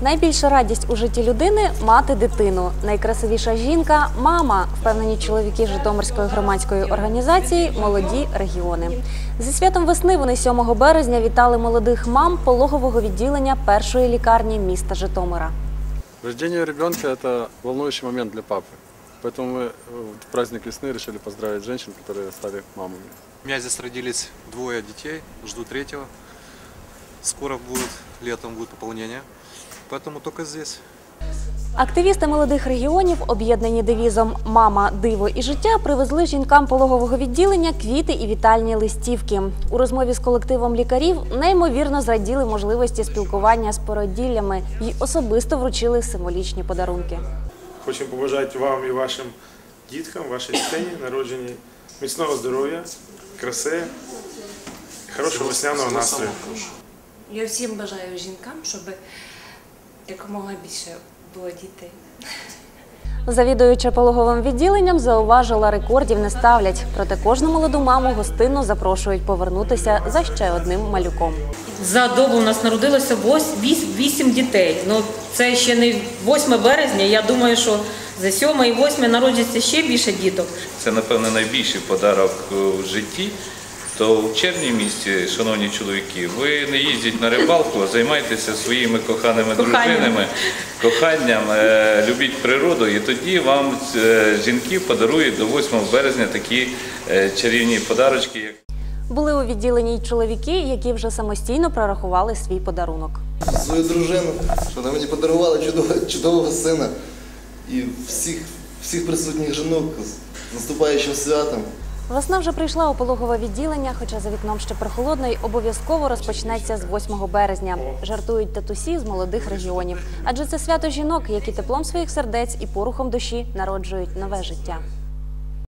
Найбільша радість у житті людини мати дитину. Найкрасивіша жінка мама, впевнені чоловіки Житомирської громадської організації Молоді регіони. Зі святом весни вони 7 березня вітали молодих мам пологового відділення першої лікарні міста Житомира. Рождение ребенка – это волнующий момент для папы. Поэтому мы э, в праздник весны решили поздравить женщин, которые стали мамами. У меня здесь родились двое детей, жду третьего. Скоро будет, летом будет пополнение. Поэтому только здесь. Активісти молодих регіонів, об'єднані девізом Мама, диво і життя, привезли жінкам пологового відділення квіти і вітальні листівки. У розмові з колективом лікарів неймовірно зраділи можливості спілкування з породіллями і особисто вручили символічні подарунки. Хочемо побажати вам і вашим діткам, вашій дитині, народженій міцного здоров'я, краси, хорошого весняного настрою. Я всім бажаю жінкам, щоб якомога більше було дітей. Завідуюча пологовим відділенням зауважила, рекордів не ставлять. Проте кожну молоду маму гостинно запрошують повернутися за ще одним малюком. За добу у нас народилося 8 дітей. Ну це ще не 8 березня. Я думаю, що за 7 і 8 народиться ще більше діток. Це, напевно, найбільший подарок е, в житті. То в червні місті, шановні чоловіки, ви не їздіть на рибалку, а займайтеся своїми коханими Коханням. дружинами, коханням, е, любіть природу, і тоді вам е, жінки подарують до 8 березня такі е, чарівні подарочки. як Були у відділенні й чоловіки, які вже самостійно прорахували свій подарунок. свою дружину, що вона мені подарувала чудового, чудового сина і всіх, всіх присутніх жінок з наступаючим святом. Весна вже прийшла у пологове відділення, хоча за вікном ще прохолодно й обов'язково розпочнеться з 8 березня. Жартують татусі з молодих регіонів. Адже це свято жінок, які теплом своїх сердець і порухом душі народжують нове життя.